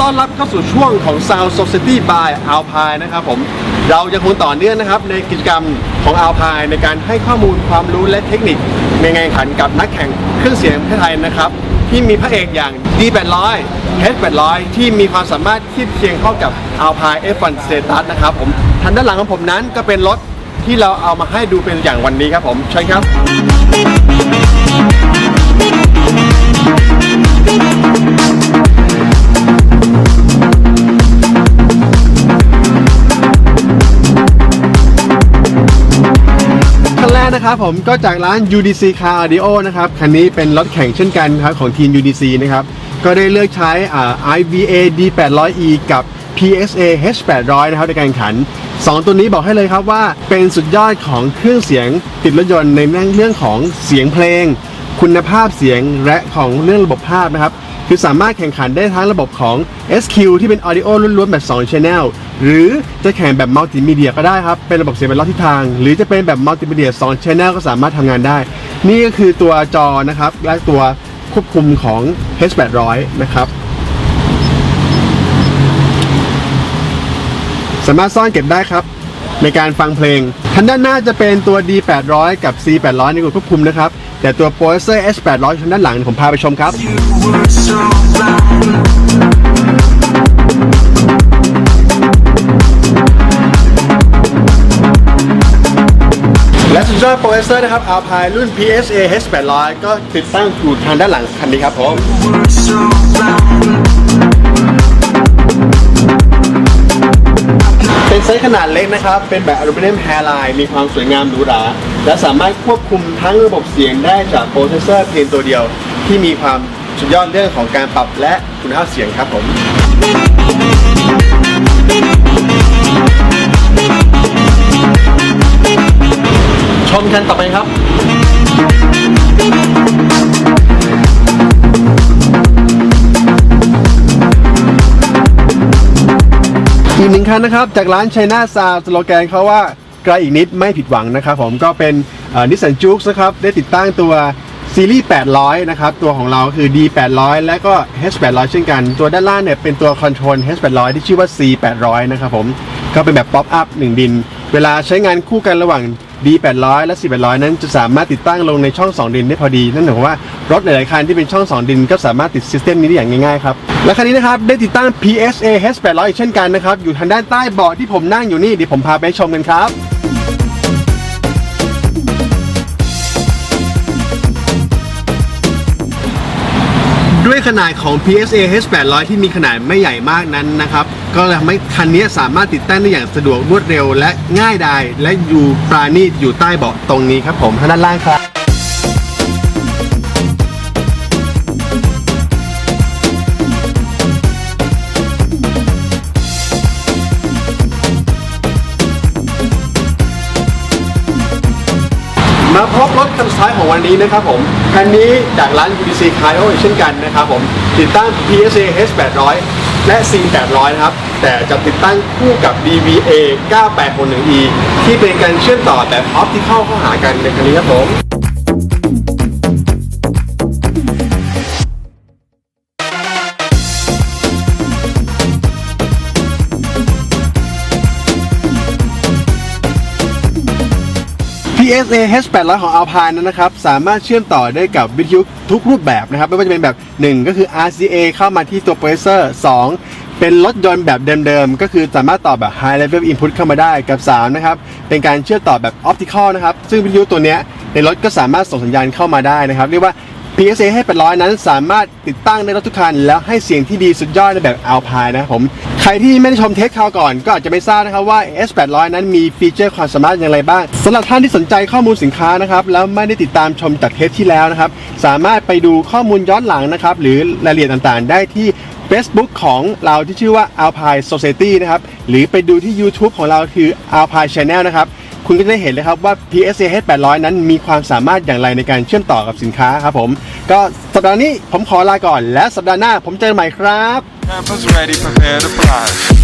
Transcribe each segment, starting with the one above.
ต้อนรับเข้าสู่ช่วงของ Sound Society by Alpine นะครับผม เรายังคงต่อเนื่องนะครับในกิจกรรมของ Alpine ในการให้ข้อมูลความรู้และเทคนิคในงานแข่งขันกับนักแข่งเครื่องเสียงประเทศไทยนะครับ ที่มีพระเอกอย่าง D800 H800 ที่มีความสามารถที่เคียงเข้ากับ Alpine F1 Status นะครับผมทางด้านหลังของผมนั้นก็เป็นรถที่เราเอามาให้ดูเป็นอย่างวันนี้ครับผมเชิญครับ นะครับผมก็จากร้าน UDC Car Audio นะครับคันนี้เป็นรถแข่งเช่นกันครับของทีม UDC นะครับก็ได้เลือกใช้อ่า IVA D800E กับ PSA H800 นะครับในการแข่งขัน 2 ตัวนี้บอกให้เลยครับว่าเป็นสุดยอดของเครื่องเสียงติดรถยนต์ในเรื่องของเสียงเพลง คุณภาพเสียงและของเรื่องระบบภาพนะครับ คือสามารถแข่งขันได้ทั้งระบบของ SQ ที่เป็น Audio ล้วนๆแบบ 2 Channel หรือจะแข่งแบบมัลติมีเดียก็ได้ครับ เป็นระบบเสียงเป็นรอบทิศทาง หรือจะเป็นแบบมัลติมีเดีย2 Channel ก็สามารถทำงานได้ นี่ก็คือตัวจอนะครับ และตัวควบคุมของ H800 นะครับสามารถซ่อนเก็บได้ครับ ในการฟังเพลงทางด้านหน้าจะเป็นตัว D800 กับ C800 ในกลุ่มควบคุมนะครับ แต่ตัว Poser S800 ทางด้านหลังผมพาไปชมครับ และสุดยอดโปรเซอร์นะครับ Alpine รุ่น PSA H800 ก็ติดตั้งอยู่ทางด้านหลังคันนี้ครับผมเป็นไซส์ขนาดเล็กนะครับ เป็นแบบอลูมิเนียมแฮร์ไลน์มีความสวยงามหรูหรา และสามารถควบคุมทั้งระบบเสียงได้จากโปรเซสเซอร์เพียงตัวเดียว ที่มีความสุดยอดเรื่องของการปรับและคุณภาพเสียงครับผมชมกันต่อไปครับอีกหนึ่งคันนะครับ จากร้าน China s o u n d สโลแกนเขาว่า ใกลอีกนิดไม่ผิดหวังนะครับผมก็เป็นนิสสันจูกนะครับได้ติดตั้งตัวซีรีส์ 800 นะครับ ตัวของเราคือ D800 และก็ H800 เช่นกัน ตัวด้านล่างเนี่ยเป็นตัวคอนโทรล H800 ที่ชื่อว่า C800 นะครับผม ก็เป็นแบบป๊อปอัพหนึ่งดิน เวลาใช้งานคู่กันระหว่าง D800 และ C800 นั้นจะสามารถติดตั้งลงในช่อง 2 ดินได้พอดี นั่นหมายความว่ารถหลายๆคันที่เป็นช่อง 2 ดินก็สามารถติดซิสเต็มนี้ได้อย่างง่ายๆครับ และคันนี้นะครับได้ติดตั้ง PSA H800 อีกเช่นกันนะครับอยู่ทางด้านใต้เบาะที่ผมนั่งอยู่นี่เดี๋ยวผมพาไปชมกันครับ ด้วยขนาดของ PSA H800 ที่มีขนาดไม่ใหญ่มากนั้นนะครับ ก็เลยทำให้คันนี้สามารถติดตั้งได้อย่างสะดวกรวดเร็วและง่ายดายและอยู่ปราณีตอยู่ใต้เบาะตรงนี้ครับผมทางด้านล่างครับมาพบรถคันสุดท้ายของวันนี้นะครับผม คันนี้จากร้าน UDC c a r o เช่นกันนะครับผมติดตั้ง PSA H800 และ C800 นะครับ แต่จะติดตั้งคู่กับ DVA 9861E ที่เป็นการเชื่อมต่อแบบออปติคอลเข้าหากันในคันนี้ครับผม PSA H800 ของ Alpine นั้นนะครับ สามารถเชื่อมต่อได้กับวิทยุทุกรูปแบบนะครับ ไม่ว่าจะเป็นแบบ 1 ก็คือ RCA เข้ามาที่ตัว processor 2เป็นรถยนต์แบบเดิมๆ ก็คือสามารถต่อแบบ high level input เข้ามาได้กับ 3 นะครับ เป็นการเชื่อมต่อแบบ optical นะครับ ซึ่งวิทยุตัวเนี้ยในรถก็สามารถส่งสัญญาณเข้ามาได้นะครับ เรียกว่า PSA ให้800 นั้นสามารถติดตั้งในรถทุกคัน แล้วให้เสียงที่ดีสุดยอดในแบบ Alpine นะครับผม ใครที่ไม่ได้ชมเทสคราวก่อน ก็อาจจะไม่ทราบนะครับว่า S800 นั้นมีฟีเจอร์ความสามารถอย่างไรบ้างสำหรับท่านที่สนใจข้อมูลสินค้านะครับแล้วไม่ได้ติดตามชมจากเทสที่แล้วนะครับ สามารถไปดูข้อมูลย้อนหลังนะครับหรือรายละเอียดต่างๆ ได้ที่ Facebook ของเราที่ชื่อว่า Alpine Society นะครับหรือไปดูที่ YouTube ของเราคือ Alpine Channel นะครับ คุณก็จะได้เห็นเลยครับว่า PSA H800 นั้นมีความสามารถอย่างไรในการเชื่อมต่อกับสินค้าครับผม ก็สัปดาห์นี้ผมขอลาก่อน และสัปดาห์หน้าผมเจอกันใหม่ครับ Campers ready, prepare to fly.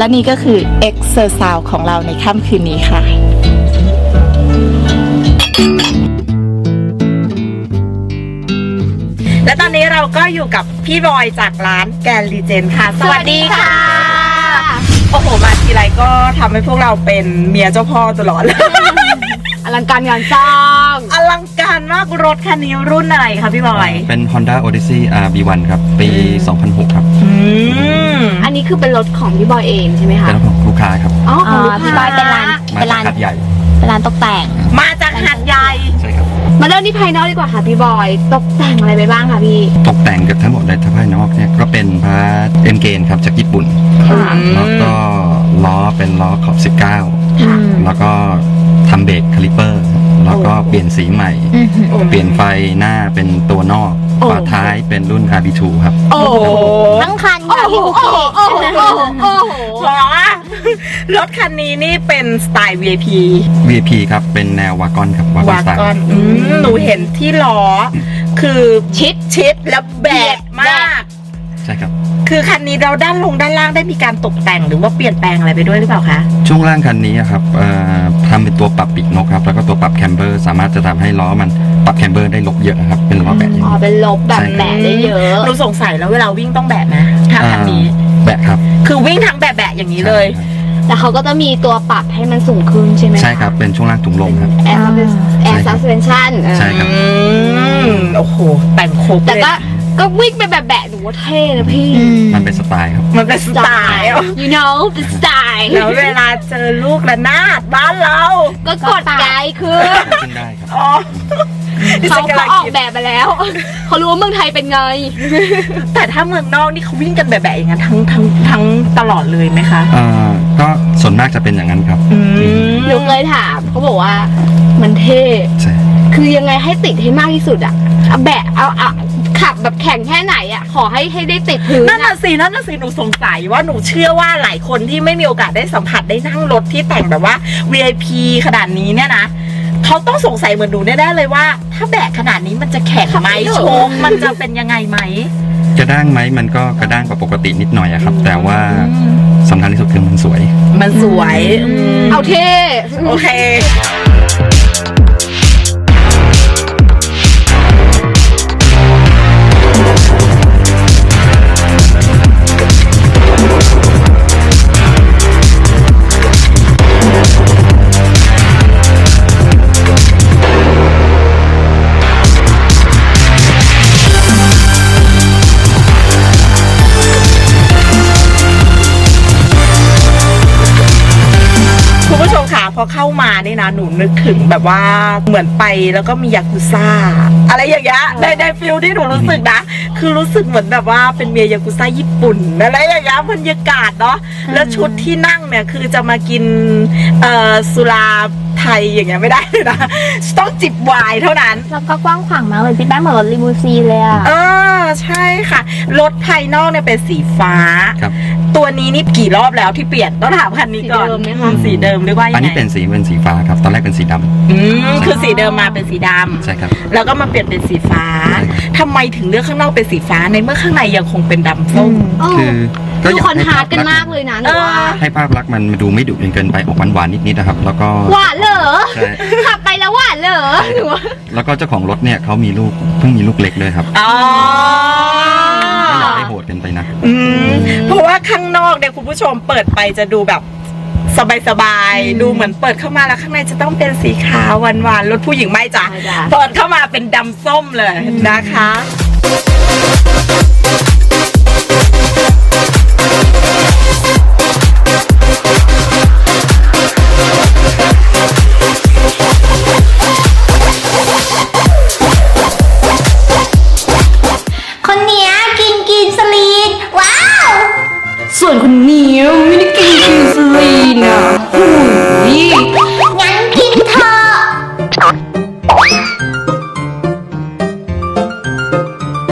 และนี่ก็คือ e x e r s o u n d ของเราในค่ำคืนนี้ค่ะ และตอนนี้เราก็อยู่กับพี่บอยจากร้านแกนลีเจนค่ะ สวัสดีค่ะ โอ้โห มาทีไรก็ทำให้พวกเราเป็นเมียเจ้าพ่อตลอดเลยอ ลังการงานสร้าง อลังการมากรถคันนี้รุ่นอะไรคะพี่บอย เป็น Honda Odyssey RB1 ครับ ปี 2006 ครับ อืม อันนี้คือเป็นรถของพี่บอยเองใช่ไหมคะเป็นรถของลูกค้าครับ อ๋อของลูกพี่บอยเป็นร้านมาเป็นจาร้ากนหัดใหญ่เป็นร้านตกแต่ง มาจากหัดใหญ่ ใช่ครับ มาเริ่มที่ภายนอกดีกว่าค่ะพี่บอย ตกแต่งอะไรไปบ้างคะพี่ตกแต่งเกับทั้งหมดเลยทั้งภายนอกเนี่ยก็เป็นพาร์ทเอ็มเกนครับจากญี่ปุ่นแล้วก็ล้อเป็นล้อขอบ 19 แล้วก็ ทำเบรกคาลิเปอร์ แล้วก็เปลี่ยนสีใหม่เปลี่ยนไฟหน้าเป็นตัวนอกโอ้ ฝาท้ายเป็นรุ่น RB2 ครับ โอ้โหทั้งคันค่ะพี่บุกกี้โอ้โหโอ้โหโอ้โหขอรถคันนี้นี่เป็นสไตล์ VIP VIP ครับ เป็นแนววากอนครับวากอนวาสไตล์กอนอืมหนูเห็นที่ล้อ คือชิดชิดแล้วแบกมากใช่ครับ คือคันนี้เราด้านลงด้านล่างได้มีการตกแต่งหรือว่าเปลี่ยนแปลงอะไรไปด้วยหรือเปล่าคะ ช่วงล่างคันนี้อะครับเอ่อทำเป็นตัวปรับปีกนกครับ แล้วก็ตัวปรับแคมเบอร์ สามารถจะทำให้ล้อมันปรับแคมเบอร์ได้ลบเยอะครับ เป็นล้อแบะอย่างอ๋อนี้ เป็นลบแบบใช่ครับ แบะได้เยอะ หนูสงสัยแล้วเวลาวิ่งต้องแบกไหมถ้าคันนี้ แบะครับคือวิ่งทั้งแบะๆอย่างนี้เลยแต่เขาก็จะมีตัวปรับให้มันสูงขึ้นใช่ไหมะใช่ครับ เป็นช่วงล่างถุงลมครับ แอร์ซัสแอร์ซัสเพนชั่นใช่ครับ อืม โอ้โห แต่งครบแต่เลยก็นะ ก็วิ่งไปแบบแบะหนูว่าเท่นะพี่ มันเป็นสไตล์ครับ มันเป็นสไตล์อะ you know the style แล้วเวลาเจอลูกระนาดบ้านเรา ก็กดไกด์คือขึ้นได้ครับอ๋อดิเขาฉันกำลัเขางออกคิดแบบมาแล้ว เขารู้ว่าเมืองไทยเป็นไง แต่ถ้าเมืองนอกนี่เขาวิ่งกันแบบๆอย่างนั้นทั้งทั้งทั้งตลอดเลยไหมคะเอ่อก็ส่วนมากจะเป็นอย่างนั้นครับอืมหนูเคยถามเขาบอกว่ามันเท่ใช่คือยังไงให้ติดให้มากที่สุดอะเอาแบะเอาเอา ขับแบบแข่งแค่ไหนอะขอให้ให้ได้ติดพื้นนั่นอะน่ะสินั่นน่ะสิหนูสงสัยว่าหนูเชื่อว่าหลายคนที่ไม่มีโอกาสได้สัมผัสได้นั่งรถที่แต่งแบบว่า VIP ขนาดนี้เนี่ยนะเขาต้องสงสัยเหมือนหนูแน่ๆเลยว่า ถ้าแบกขนาดนี้มันจะแข็งไหมโชคมันจะเป็นยังไงไหมกระด้างไหมมันก็กระด้างกว่าปกตินิดหน่อยอะครับ แต่ว่าสำคัญที่สุดคือมันสวย มันสวยอืมเอาเท่โอเค หนูนึกถึงแบบว่าเหมือนไปแล้วก็มียากุซ่า อะไรอย่างเงี้ยในในฟิลที่หนูรู้สึกนะ คือรู้สึกเหมือนแบบว่าเป็นเมียยากุซ่าญี่ปุ่นอะไรอย่างเงี้ยบรรยากาศเนาะแล้วชุดที่นั่งเนี่ยคือจะมากินเอ่อสุราไทยอย่างเงี้ยไม่ได้เลยนะต้องจิบไวน์เท่านั้น แล้วก็กว้างขวางมากเลยพี่แป้งเหมือนรถลิมูซีนเลยอะเออใช่ค่ะรถภายนอกเนี่ยเป็นสีฟ้าครับ ตัวนี้นี่กี่รอบแล้วที่เปลี่ยนต้องถามคันนี้ก่อนสีเดิมไหมคะ สีเดิมหรือว่ายังไงอันนี้เป็นสีเป็นสีฟ้าครับ ตอนแรกเป็นสีดำอืมคือสีเดิมมาเป็นสีดำใช่ครับ แล้วก็มาเปลี่ยนเป็นสีฟ้าใช่ครับทำไมถึงเลือกข้างนอกเป็นสีฟ้าในเมื่อข้างในยังคงเป็นดำส้มเออคือก็ดูอยากคอนให้ทราภาสพต์กันลักษมากณ์เลยนะหนูว่าให้ภาพลักษณ์มันดูไม่ดุจนเกินไปออกหวานๆนิดๆนะครับ แล้วก็หวานเหรอใช่ขับไปแล้วหวานเหรอหนูว่าแล้วก็เจ้าของรถเนี่ยเขามีลูกเพิ่งมีลูกเล็กด้วยครับ อ๋อ เกินไปนะ อืมเพราะว่าข้างนอกเนี่ยคุณผู้ชมเปิดไปจะดูแบบสบายๆ ดูเหมือนเปิดเข้ามาแล้วข้างในจะต้องเป็นสีขาวหวานๆรถผู้หญิงไม่จ้ะไม่จ้ะ เปิดเข้ามาเป็นดำส้มเลยนะคะ